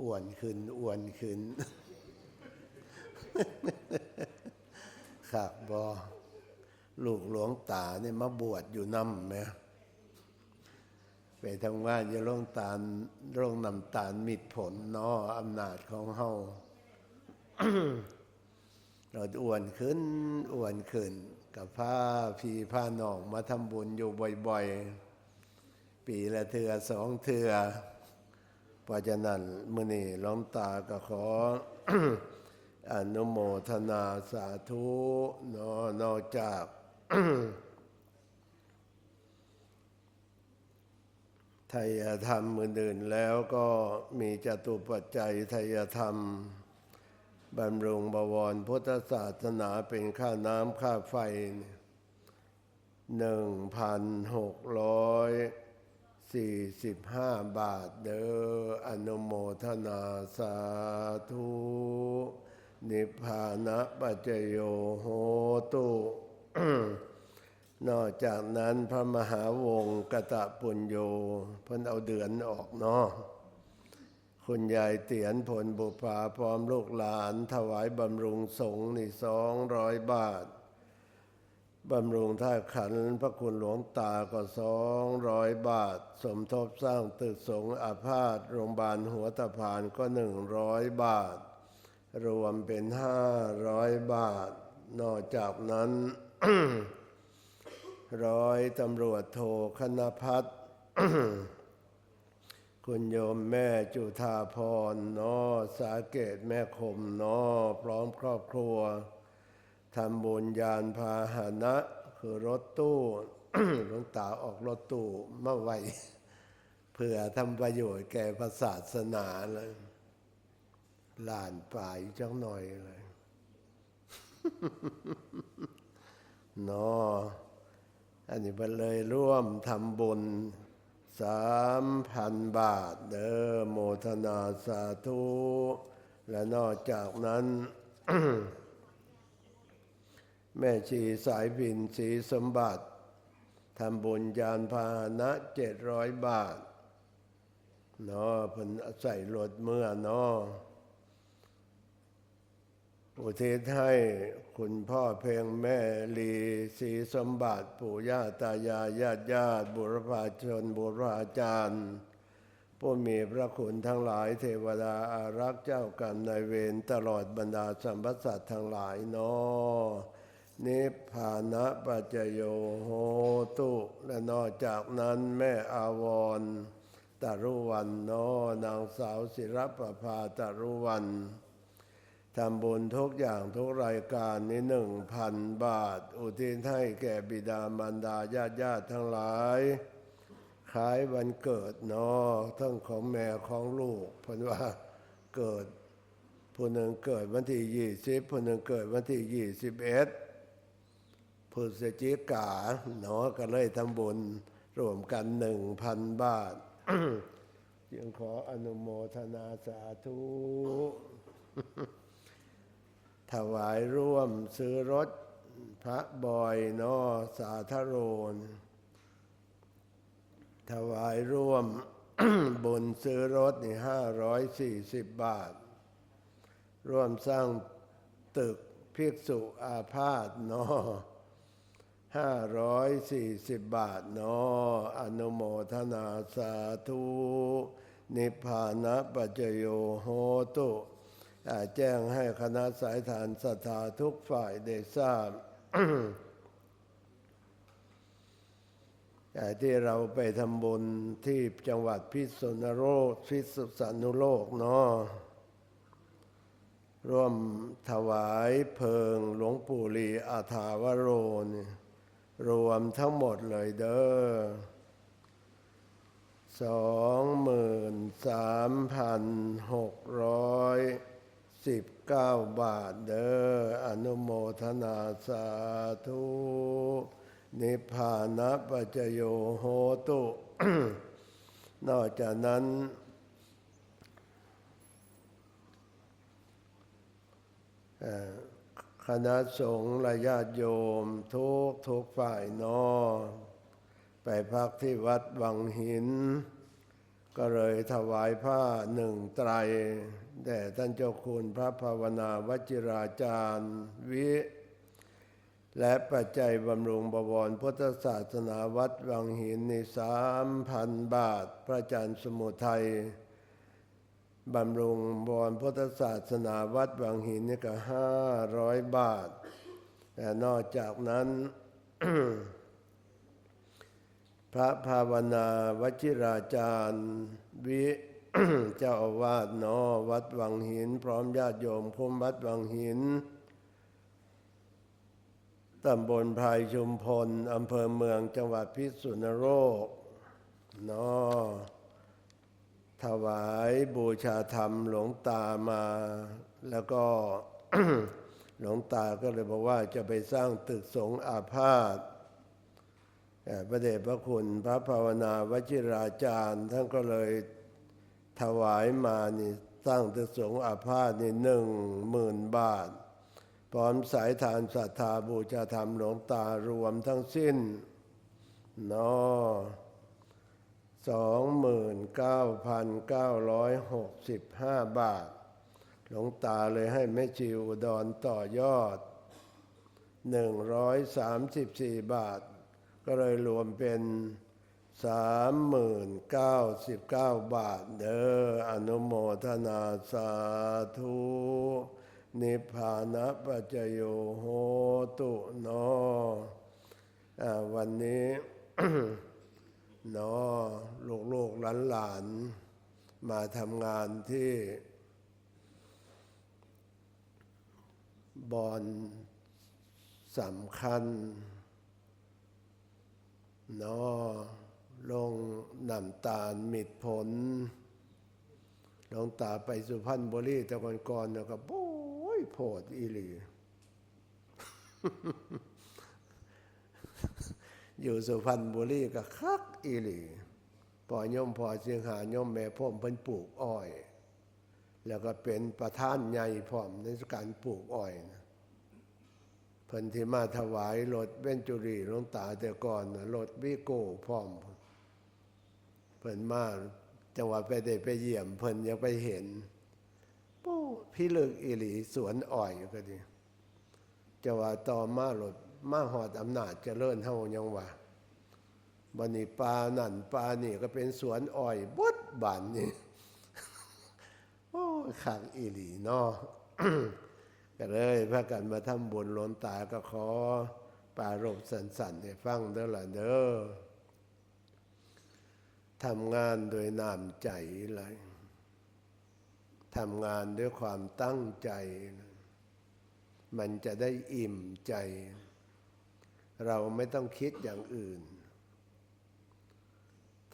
อ้วนขึ้นอ้วนขึ้น ครับบอลูกหลวงตาเนี่ยมาบวชอยู่น้ำไหมไปทำงานอยู่โรงตาลโรงน้ำตาลมิดผลนาะอำนาจของเฮาเราอ้วนขึ้นอ้วนขึ้น กับผ้าพีผ้าหนองมาทำบุญอยู่บ่อย ๆ ปีละเทือสองเทือ เพราะฉะนั้นมื่อนี้หล้อมตาก็ขออนุโมทนาสาธุนอนอกจากไทยธรรมอื่นๆแล้วก็มีจตุปัจจัยไทยธรรมบำรุงบวรพุทธศาสนาเป็นค่าน้ำค่าไฟหนึ่งพันหกร้อย สี่สิบห้าบาทเด้ออนุโมทนาสาธุนิพพานะปัจโยโหตุนอกจากนั้นพระมหาวงศ์กตะปุญโยเพิ่นเอาเดือนออกเนาะคุณยายเตียนผลบุภาพร้อมลูกหลานถวายบำรุงสงฆ์นี่สองร้อยบาท บำรุงท่าขันพระคุณหลวงตาก็สองร้อยบาท สมทบสร้างตึกสงอาพาธโรงพยาบาลหัวตะพานก็หนึ่งร้อยบาท รวมเป็นห้าร้อยบาท นอกจากนั้นร้อยตำรวจโทคณพัฒน์คุณโยมแม่จุธาพรนอสาเกตแม่คมนอพร้อมครอบครัว ทำบุญยานพาหนะ คือรถตู้หลวงตาออกรถตู้มาไว้เพื่อทำประโยชน์แก่พระศาสนาเลยลานป่ายจังหน่อยเลยเนออันนี้มันเลยร่วมทำบุญสามพันบาท เด้อโมทนาสาธุ และนอกจากนั้น แม่ชีสายพินสีสมบัติทำบุญยานพาหนะเจ็ดร้อยบาทเนาะเพิ่นใส่รถเมื่อเนาะอุทิศให้คุณพ่อเพลงแม่ลีสีสมบัติปู่ย่าตายายญาติญาติบุรพาชนบุรพาจารย์ผู้มีพระคุณทั้งหลายเทวดาอารักษ์เจ้ากรรมนายเวรตลอดบรรดาสัมพสัตว์ทั้งหลายเนอ นิพพานะปัจโยโหตุและนอกจากนั้นแม่อาวรตรุวันนอนางสาวศิรประภาตรุวันทำบุญทุกอย่างทุกรายการนี้หนึ่งพันบาท อุทิศให้แก่บิดามารดาญาติญาติทั้งหลายคล้ายวันเกิดนาะทั้งของแม่ของลูกเพราะว่าเกิดผู้หนึ่งเกิดวันที่ยี่สิบผู้หนึ่งเกิดวันที่ยี่สิบเอ็ด พฤศจิกาเนาะก็เลยทำบุญรวมกันหนึ่งพันบาทจึงขออนุโมทนาสาธุถวายร่วมซื้อรถพระบอยนาะสาธโรน ถวายร่วมบุญซื้อรถนี่ห้าร้อยสี่สิบบาท ร่วมสร้างตึกภิกษุอาพาธน้อ ยสี่สิบบาทเนาะอนุโมทนาสาธุ นิพพานะปัจจโยโหตุอ่าแจ้งให้คณะสายฐานศรัทธาทุกฝ่ายได้ทราบที่เราไปทำบุญที่จังหวัดพิษณุโลกพิษณุโลกเนาะร่วมถวายเพลิงหลวงปู่ลีอาถาวโรนี่ รวมทั้งหมดเลยเด้อสองหมื่นสามพันหกร้อยสิบเก้าบาทเด้ออนุโมทนาสาธุ นิพพานะปัจโยโหตุ นอกจากนั้น เอ่อ คณะสงฆ์และญาติโยมทุกทุกฝ่ายนอ ไปพักที่วัดวังหิน ก็เลยถวายผ้าหนึ่งไตร แด่ท่านเจ้าคุณพระภาวนาวชิราจารย์วิ และปัจจัยบำรุงบวรพุทธศาสนาวัดวังหินในสามพันบาท พระอาจารย์สมุทัย บำรุงบวรพุทธศาสนาวัดวังหินนี่ก็ห้าร้อยบาท แต่นอกจากนั้น พระภาวนาวชิราจารย์ วิเจ้าอาวาสนอวัดวังหิน พร้อมญาติโยมคุมวัดวังหินตำบลพายชุมพลอำเภอเมืองจังหวัดพิษณุโลกเนาะ ถวายบูชาธรรมหลวงตามา แล้วก็หลวงตาก็เลยบอกว่าจะไปสร้างตึกสงฆ์อาพาธพระเดชพระคุณพระภาวนาวชิราจารย์ท่านก็เลยถวายมานี่สร้างตึกสงฆ์อาพาธนี่หนึ่งหมื่นบาท พร้อมสายทานศรัทธาบูชาธรรมหลวงตารวมทั้งสิ้นเนาะ สองหมื่นเก้าพันเก้าร้อยหกสิบห้าบาท หลวงตาเลยให้แม่จิวอุดอนต่อยอดหนึ่งร้อยสามสิบสี่บาท ก็เลยรวมเป็นสามหมื่นเก้าสิบเก้าบาท เด้ออนุโมทนาสาธุนิพพานะปัจจโยโหตุนออวันนี้ เนอลูกลูกหลานหลานมาทำงานที่ บอนสำคัญเนอลงน้ำตาลมิดผลลงตาไปสุพรรณบุรีต่ก่อนก่อนๆเนี่ยก็โอ้ยโพดอีหลี อยู่สุพรรณบุรีก็คักอีหลีพอย่อมพอเสียงหาย่อมแม่พ่อมเพิ่นปลูกอ้อย แล้วก็เป็นประธานใหญ่พร้อมในการปลูกอ้อยนะเพิ่นที่มาถวายรถเบนจุรีหลวงตาแต่ก่อนรถวิโก้พร้อมเพิ่นมาจังหวะไปได้ไปเยี่ยม เพิ่นยังไปเห็นปู้พี่เลิกอีหลีสวนอ้อยก็ดีจังหวะต่อมาหลด มาหอดอำนาจเจริญเฮายังว่าบันนี้ปลานั่นปลานี่ก็เป็นสวนอ้อยบดบานนี่โอ้ขังอีหลีเนาะก็เลยพากันมาทำบุญหลวงตาก็ขอปรารบสันๆให้ฟังเด้อล่ะเด้อทำงานโดยน้ำใจเลยทำงานด้วยความตั้งใจ มันจะได้อิ่มใจ เราไม่ต้องคิดอย่างอื่น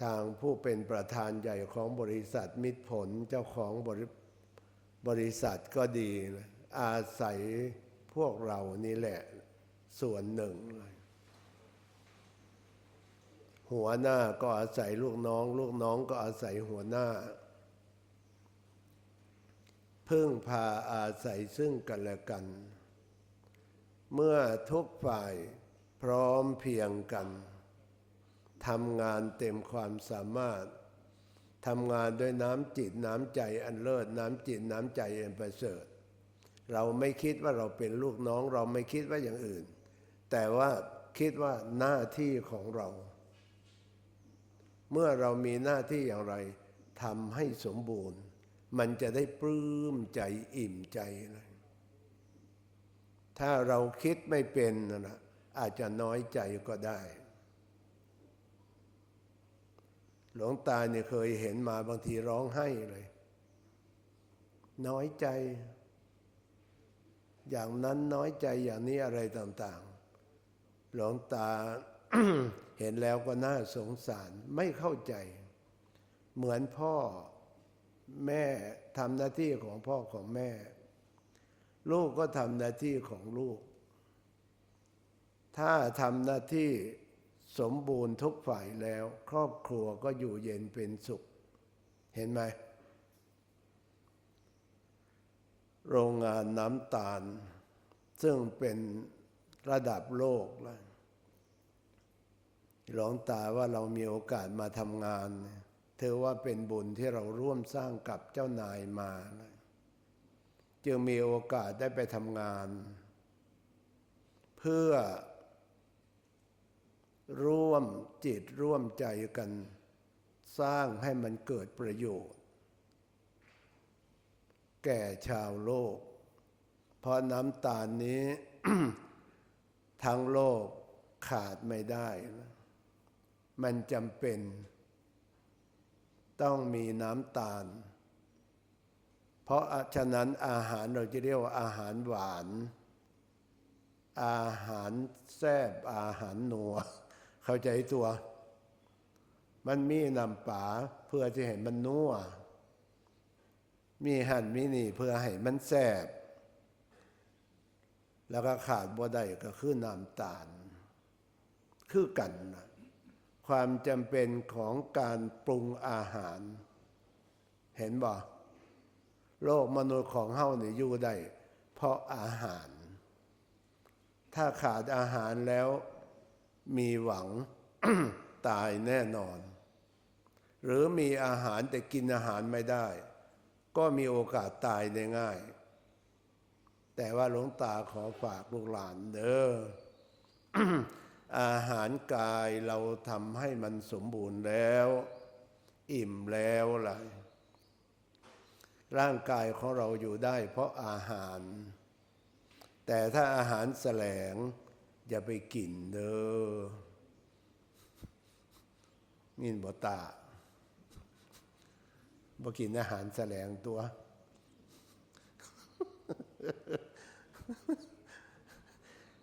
ทางผู้เป็นประธานใหญ่ของบริษัทมิตรผลเจ้าของบริบริษัทก็ดี อาศัยพวกเรานี่แหละ ส่วนหนึ่ง หัวหน้าก็อาศัยลูกน้อง ลูกน้องก็อาศัยหัวหน้า พึ่งพาอาศัยซึ่งกันและกัน เมื่อทุกฝ่าย พร้อมเพียงกันทำงานเต็มความสามารถทำงานด้วยน้ำจิตน้ำใจอันเลิศน้ำจิตน้ำใจอันประเสริฐ เราไม่คิดว่าเราเป็นลูกน้อง เราไม่คิดว่าอย่างอื่น แต่ว่าคิดว่าหน้าที่ของเรา เมื่อเรามีหน้าที่อย่างไรทำให้สมบูรณ์ มันจะได้ปลื้มใจอิ่มใจเลยถ้าเราคิดไม่เป็นนะ อาจจะน้อยใจก็ได้ หลวงตาเนี่ยเคยเห็นมาบางทีร้องไห้เลย น้อยใจ อย่างนั้นน้อยใจอย่างนี้อะไรต่าง ๆ หลวงตาเห็นแล้วก็น่าสงสารไม่เข้าใจ เหมือนพ่อแม่ทำหน้าที่ของพ่อของแม่ ลูกก็ทำหน้าที่ของลูก ถ้าทำหน้าที่สมบูรณ์ทุกฝ่ายแล้ว ครอบครัวก็อยู่เย็นเป็นสุข เห็นไหม โรงงานน้ำตาล ซึ่งเป็นระดับโลกแล้วหลวงตาว่าเรามีโอกาสมาทำงานถือว่าเป็นบุญที่เราร่วมสร้างกับเจ้านายมานะจึงมีโอกาสได้ไปทำงาน เพื่อ ร่วมจิตร่วมใจกัน สร้างให้มันเกิดประโยชน์ แก่ชาวโลก เพราะน้ำตาลนี้ทั้งโลกขาดไม่ได้นะมันจำเป็น ต้องมีน้ำตาล เพราะฉะนั้นอาหารเราจะเรียกว่าอาหารหวาน อาหารแซบอาหารนัว เข้าใจตัว มันมีนำป่าเพื่อจะให้มันนัวมีหั่นมีนี่เพื่อให้มันแซบแล้วก็ขาดบ่ได้ก็คือน้ำตาล คือกันนะความจำเป็นของการปรุงอาหาร เห็นบ่โลกมนุษย์ของเฮานี่อยู่ได้เพราะอาหาร ถ้าขาดอาหารแล้ว มีหวังตายแน่นอน หรือมีอาหารแต่กินอาหารไม่ได้ ก็มีโอกาสตายได้ง่าย แต่ว่าหลวงตาขอฝากลูกหลานเด้ออาหารกายเราทำให้มันสมบูรณ์แล้ว อิ่มแล้วล่ะร่างกายของเราอยู่ได้เพราะอาหาร แต่ถ้าอาหารแสลง อย่าไปกินเด้อนินบตาบ่กินอาหารแสลงตัว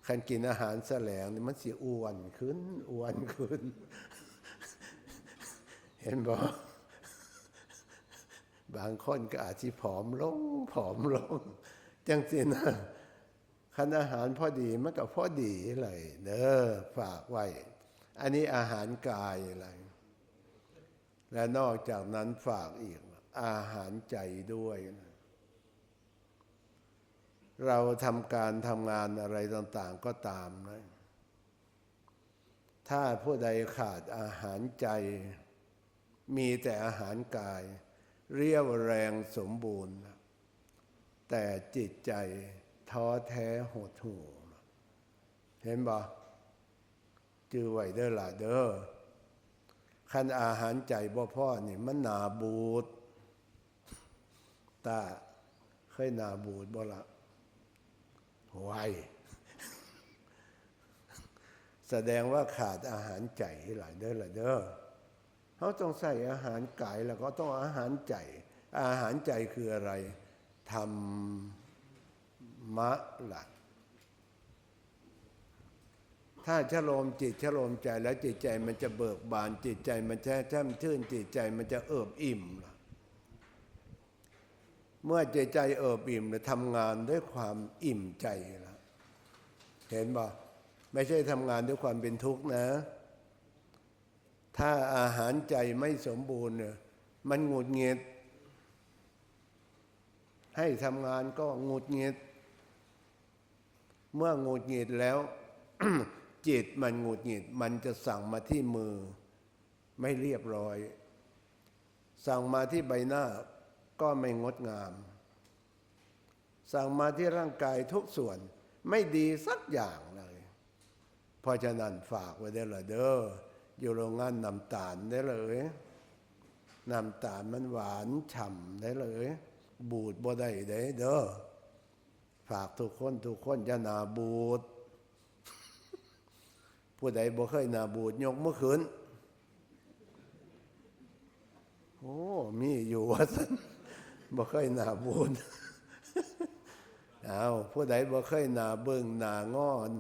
คันกินอาหารแสลงนี่มันสิอ้วนขึ้นอ้วนขึ้น เห็นบ่บางคนก็อาจจะผอมลงผอมลง จังสินะ คันอาหารพอดีมันก็พอดีเลยเด้อฝากไว้ อันนี้อาหารกายอะไร และนอกจากนั้นฝากอีก อาหารใจด้วยนะเราทำการทำงานอะไรต่าง ๆ ก็ตามนะ ถ้าผู้ใดขาดอาหารใจ มีแต่อาหารกาย เรียวแรงสมบูรณ์ แต่จิตใจ ท้อแท้หดหู่เห็นบ่จือไหวเด้อล่ะเด้อคันอาหารใจบ่พ่อนี่มันหนาบูดตาเคยหนาบูดบ่ละไวแสดงว่าขาดอาหารใจหลายเด้อหลายเด้อเขาต้องใส่อาหารกายแล้วก็ต้องอาหารใจ อาหารใจคืออะไรทำ มะลักถ้าชโลมจิตชโลมใจแล้วจิตใจมันจะเบิกบาน จิตใจมันจะแช่มชื่น จิตใจมันจะเอิบอิ่มล่ะเมื่อใจใจเอิบอิ่มเลยทำงานด้วยความอิ่มใจละเห็นบ่ไม่ใช่ทำงานด้วยความเป็นทุกข์นะ ถ้าอาหารใจไม่สมบูรณ์เนี่ยมันหงุดหงิดให้ทำงานก็หงุดหงิด เมื่อหงุดหงิดแล้ว จิตมันหงุดหงิด มันจะสั่งมาที่มือ ไม่เรียบร้อย สั่งมาที่ใบหน้าก็ไม่งดงาม สั่งมาที่ร่างกายทุกส่วน ไม่ดีสักอย่างเลย เพราะฉะนั้นฝากไว้ได้เลยเด้ออยู่โรงงานน้ำตาลได้เลยน้ำตาลมันหวานฉ่ำได้เลย บูดบ่ได้เด้เด้อ ฝากทุกคนทุกคนจะนาบูดผู้ใดบ่เคยนาบูดยกมือขึ้นโอ้มีอยู่ว่าสันบ่เคยหนาบูนเอาผู้ใดบ่เคยหนาเบิ่งหนางอน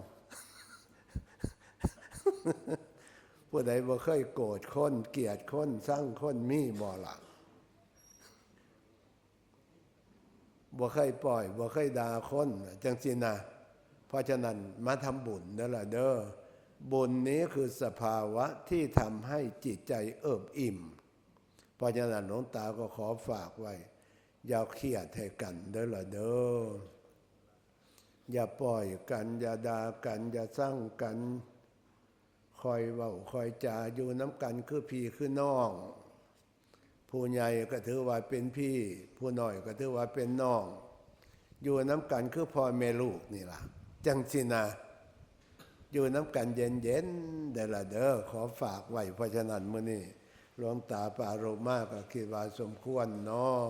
ผู้ใดบ่เคยโกรธคนเกลียดคนสร้างคนมีบ่ละ บ่เคยปล่อยบ่เคยด่าคนจังสินะเพราะฉะนั้นมาทำบุญนั่นแหละเด้อบุญนี้คือสภาวะที่ทำให้จิตใจเอิบอิ่ม เพราะฉะนั้นหลวงตาก็ขอฝากไว้ อย่าเครียดให้กันเด้อละเด้ออย่าปล่อยกัน อย่าด่ากัน อย่าสร้างกัน คอยเว้าคอยจาอยู่น้ำกันคือพี่คือน้อง ผู้ใหญ่ก็ถือว่าเป็นพี่ ผู้น้อยก็ถือว่าเป็นน้อง อยู่น้ำกันคือพ่อแม่ลูกนี่ล่ะ จังสินะอยู่น้ำกันเย็นเย็นเดละเด้อขอฝากไว้เพราะฉะนั้นมื้อนี้หลวงตาปาโรมาก็คิดว่าสมควรเนาะ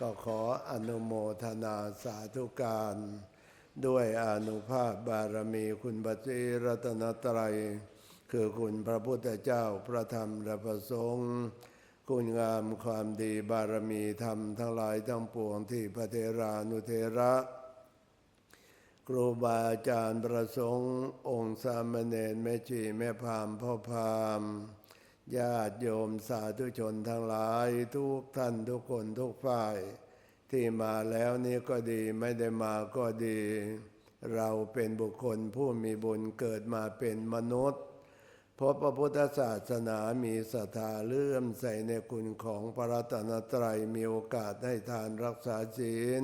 ก็ขออนุโมทนาสาธุการ ด้วยอนุภาพบารมีคุณบัตรีรัตนตรัย คือคุณพระพุทธเจ้าพระธรรมและพระสงฆ์ คุณงามความดีบารมีธรรมทั้งหลายทั้งปวงที่พระเทรานุเทระ ครูบาอาจารย์ประสงค์ องค์สามเณรแม่ชีแม่พามพ่อพามญาติโยมสาธุชนทั้งหลายทุกท่านทุกคนทุกฝ่าย ที่มาแล้วนี่ก็ดีไม่ได้มาก็ดี เราเป็นบุคคลผู้มีบุญเกิดมาเป็นมนุษย์ เพราะพระพุทธศาสนามีศรัทธาเลื่อมใสในคุณของพระรัตนตรัยมีโอกาสให้ทานรักษาศีล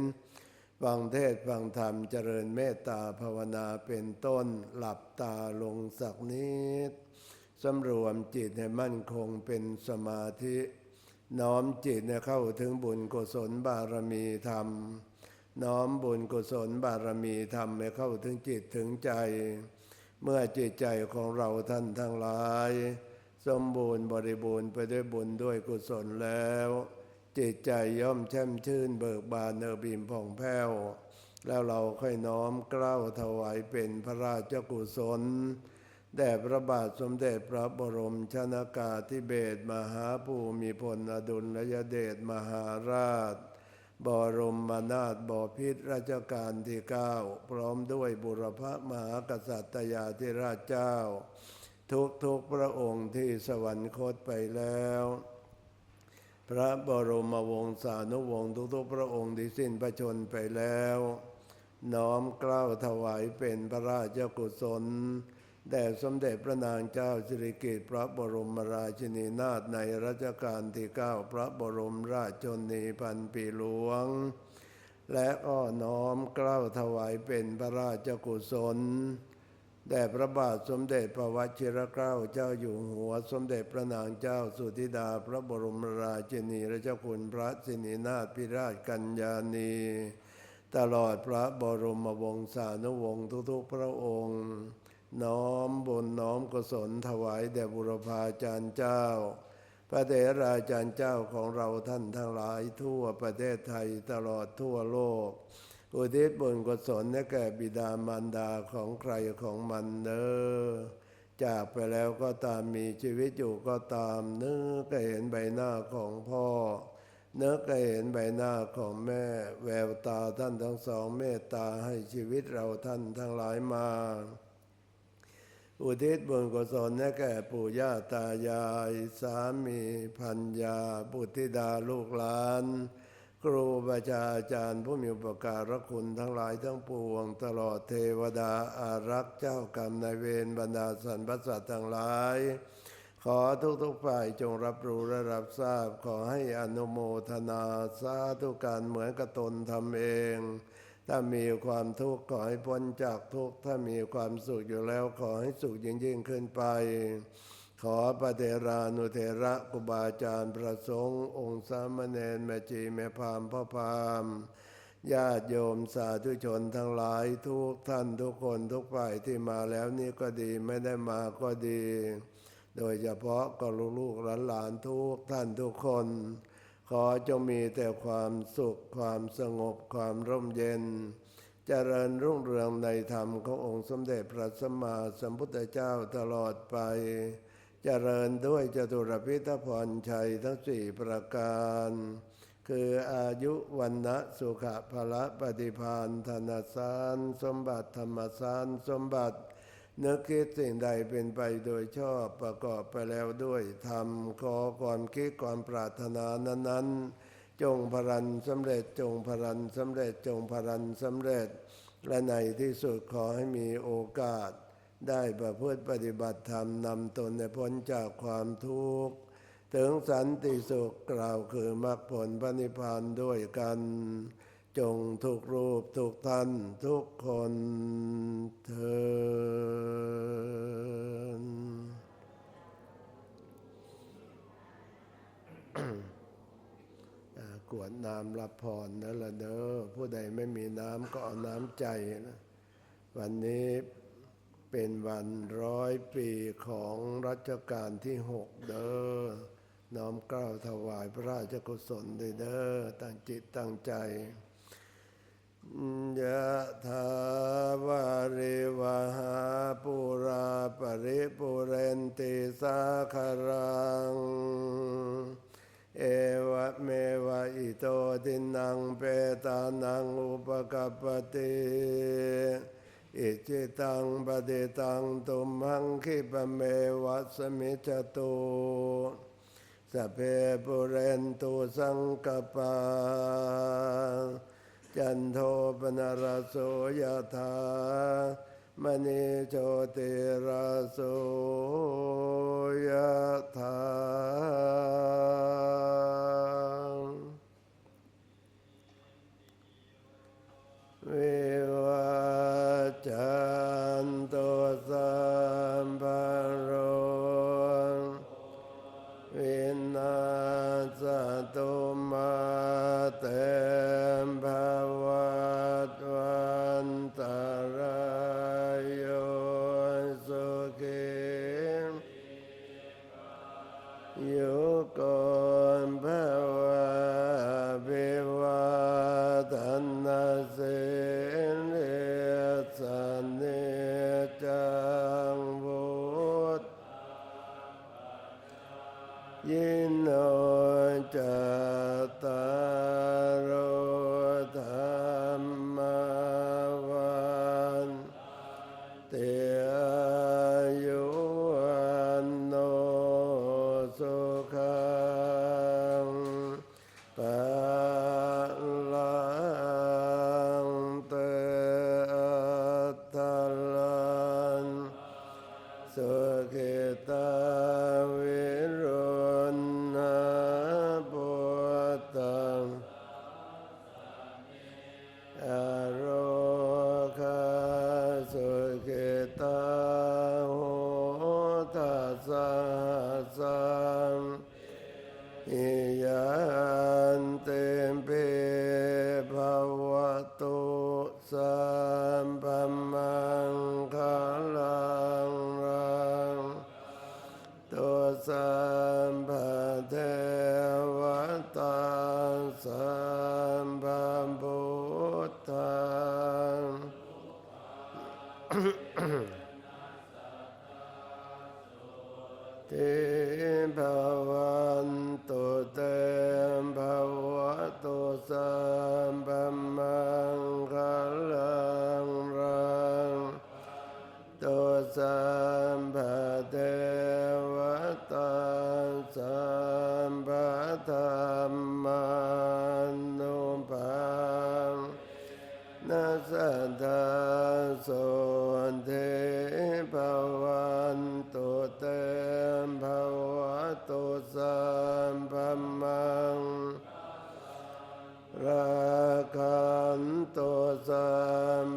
ฟังเทศฟังธรรมเจริญเมตตาภาวนาเป็นต้นหลับตาลงสักนิดสำรวมจิตให้มั่นคงเป็นสมาธิ น้อมจิตเข้าถึงบุญกุศลบารมีธรรม น้อมบุญกุศลบารมีธรรมให้เข้าถึงจิตถึงใจ เมื่อจิตใจของเราท่านทั้งหลาย สมบูรณ์บริบูรณ์ไปด้วยบุญด้วยกุศลแล้ว จิตใจย่อมแช่มชื่นเบิกบานเนอบิมผ่องแผ้ว แล้วเราค่อยน้อมเกล้าถวายเป็นพระราชกุศลแด่พระบาทสมเด็จพระบรมชนากาธิเบศมหาภูมิพลอดุลยเดชมหาราช บรมนาถบพิตรราชการที่เก้าพร้อมด้วยบุรพมหากษัตริยาธิราชเจ้า ทุกทุกพระองค์ที่สวรรคตไปแล้ว พระบรมวงศานุวงศ์ทุกๆพระองค์ที่สิ้นพระชนไปแล้ว น้อมเกล้าถวายเป็นพระราชกุศล แด่สมเด็จพระนางเจ้าสิริกิติ์พระบรมราชินีนาถในรัชกาลที่เก้าพระบรมราชชนนีพันปีหลวง และอ้อน้อมเกล้าถวายเป็นพระราชกุศลแด่พระบาทสมเด็จพระวชิรเกล้าเจ้าอยู่หัว สมเด็จพระนางเจ้าสุธิดาพระบรมราชินีราชคุณพระสินีนาถพิราชกัญญาณี ตลอดพระบรมวงศานุวงศ์ทุกๆพระองค์ น้อมบุญน้อมกุศลถวายแด่บุรพาจารย์เจ้า พระเถราจารย์เจ้าของเราท่านทั้งหลายทั่วประเทศไทยตลอดทั่วโลก อุทิศบุญกุศลให้แก่บิดามารดาของใครของมันเนอจากไปแล้วก็ตามมีชีวิตอยู่ก็ตามนึกก็เห็นใบหน้าของพ่อเนึกก็เห็นใบหน้าของแม่ แววตาท่านทั้งสองเมตตาให้ชีวิตเราท่านทั้งหลายมา อุทิศบุญกุศลให้แก่ปู่ย่าตายาย สามีพัญญาบุตรธิดาลูกหลาน ครูบาอาจารย์ผู้มีอุปการะคุณทั้งหลายทั้งปวง ตลอดเทวดาอารักษ์เจ้ากรรมนายเวรบรรดาสรรพสัตว์ทั้งหลาย ขอทุกๆฝ่ายจงรับรู้และรับทราบ ขอให้อนุโมทนาสาธุการเหมือนกับตนทำเอง ถ้ามีความทุกข์ขอให้พ้นจากทุกข์ ถ้ามีความสุขอยู่แล้วขอให้สุขยิ่งยิ่งขึ้นไป ขอพระเทรานุเทระกุบาอาจารย์ประสงค์องค์สามเณรแม่จีแม่พามพ่อพามญาติโยมสาธุชนทั้งหลายทุกท่านทุกคนทุกฝ่ายที่มาแล้วนี่ก็ดีไม่ได้มาก็ดี โดยเฉพาะก็ลูกหลานทุกท่านทุกคน ขอจงมีแต่ความสุขความสงบความร่มเย็นเจริญรุ่งเรืองในธรรมขององค์สมเด็จพระสัมมาสัมพุทธเจ้าตลอดไปเจริญด้วยจตุรพิทพรชัยทั้งสี่ประการ คืออายุวันนะสุขะละปฏิพานธนสาร สมบัติธรรมสาร สมบัติ นึกคิดสิ่งใดเป็นไปโดยชอบประกอบไปแล้วด้วยธรรมขอความคิดความปรารถนานั้น ๆ จงพรันสำเร็จจงพรันสำเร็จจงพรันสำเร็จ และในที่สุดขอให้มีโอกาส ได้ประพฤติปฏิบัติธรรมนำตนในพ้นจากความทุกข์ถึงสันติสุขกล่าวคือมรรคผลพระนิพพานด้วยกัน จงทุกรูปทุกท่านทุกคนเธอกวดน้ำรับพรนั่นละเด้อผู้ใดไม่มีน้ำก็เอาน้ำใจนะวันนี้เป็นวันร้อยปีของรัชกาลที่หกเด้อน้อมเกล้าถวายพระราชกุศลเด้อตั้งจิตตั้งใจ ยะถาวาริวหาปุราปริปุเรนติสาคารัง เอวะเมวะอิโตตินังเปตานังอุปกัปติอิจิตังปฏิตังตุมหังคิปเมวะสมิจตุสเพปุเรนตุสังกปา จันโทปนรโสยธามณีโชติรสโสยธาเว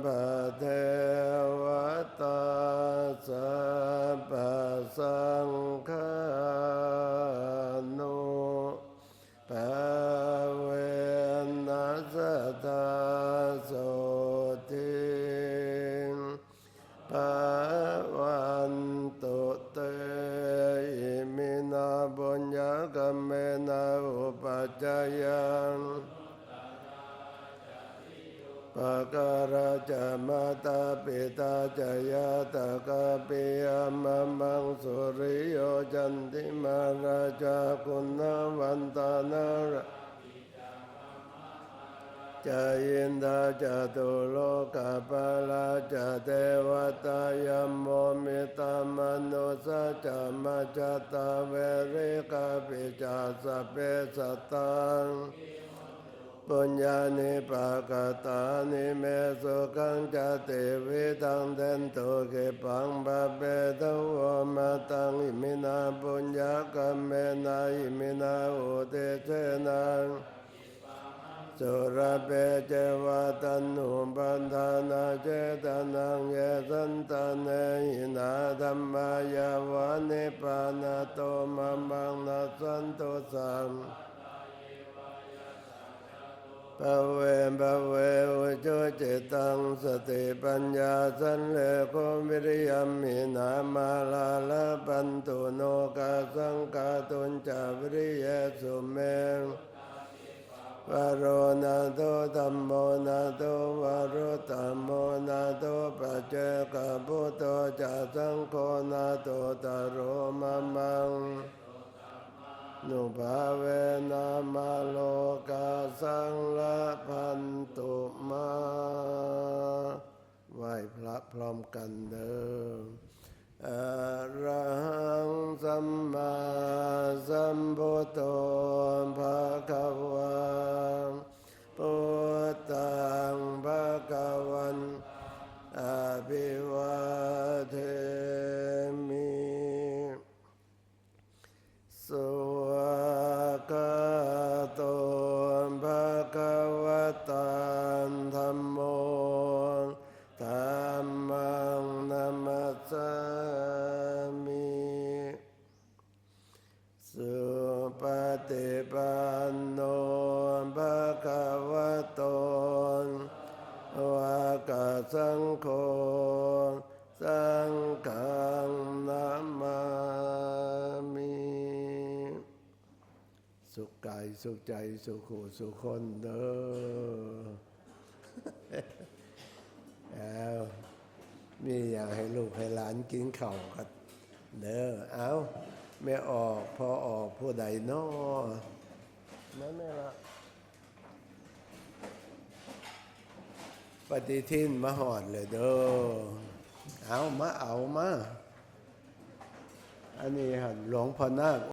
ม จะมาตาปิตาจยาตากาปิยมะมังสุริโยจันติมาราชาคุณวันตานาระจะยินดาจะตุโลกาปาลาจะเทวตายมโมมิตามนุสะจะมาจตาเวริกาปิจาสเพสตัง ปุญญานิปากตานิเมสุขังจติวิทังเดนตุเกปังบาเบตวมาตังอิมินาปุญญากัมเมนาอิมินาอุเตเชนังสุรเปเจวะตันหุปันธานาเจตานังเยสันตาเนหินาธรรมายาวานิปานาโตมะมังนาสันตุสัม ปเวปเวอุจุจิตังสติปัญญาสันเลโควิริยมินามาลาลาปันตุโนกาสังกาตุนจาวิริยสุเมวโรนาโตธัมโมนาโตวโรธัมโมนาโตปัจเจกพุทโตจะสังโฆนาโตตโรมะมัง นุภาเวนามาโลกาสังละพันตุมาไหวพระพร้อมกันเดิมอระหังสัมมาสัมพุทโธภะคะว ปฏิปันโนภะคะวะโตวากะสังโฆสังฆังนามามิสุขกายสุขใจสุขหูสุขคนเด้อเอามีอย่างให้ลูกให้หลานกินข้าวกันเด้อเอา ไม่ออกพอออกผู้ใดน้อนั่นไม่ละปฏิทินมาหอดเลยเด้อเอามาเอามา อันนี้หันหลวงพ่อนาค